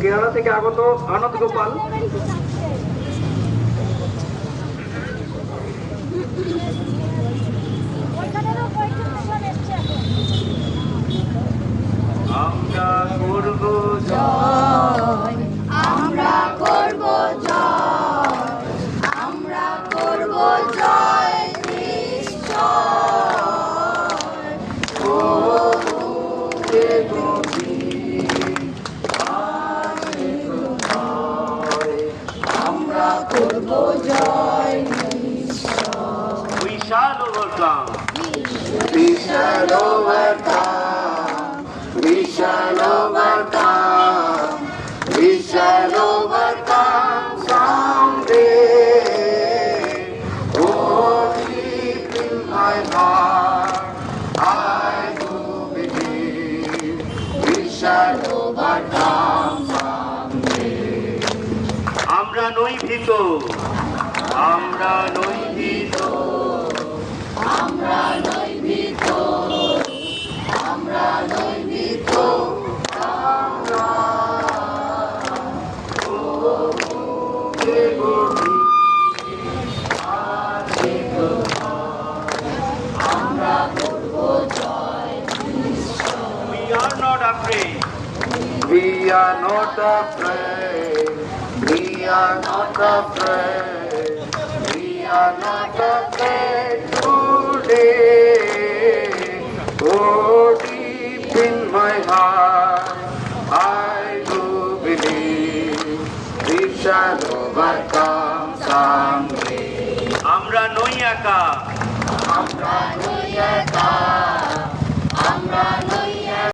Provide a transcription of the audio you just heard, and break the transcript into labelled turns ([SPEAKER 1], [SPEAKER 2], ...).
[SPEAKER 1] কেরালা থেকে আগত আনন্দ Gopal. Shall overcome.
[SPEAKER 2] We shall overcome. We shall overcome. We shall overcome someday. Oh, deep in my heart,
[SPEAKER 1] আমরা নই ভীত আমরা নই ভীত
[SPEAKER 2] আমরা নই ভীত আমরা নই ভীত আমরা করব
[SPEAKER 1] afraid.
[SPEAKER 2] We are not afraid. We are not afraid. We are not afraid today. Oh, deep in my heart, I do believe we shall overcome someday. Amra noyaka. Amra noyaka.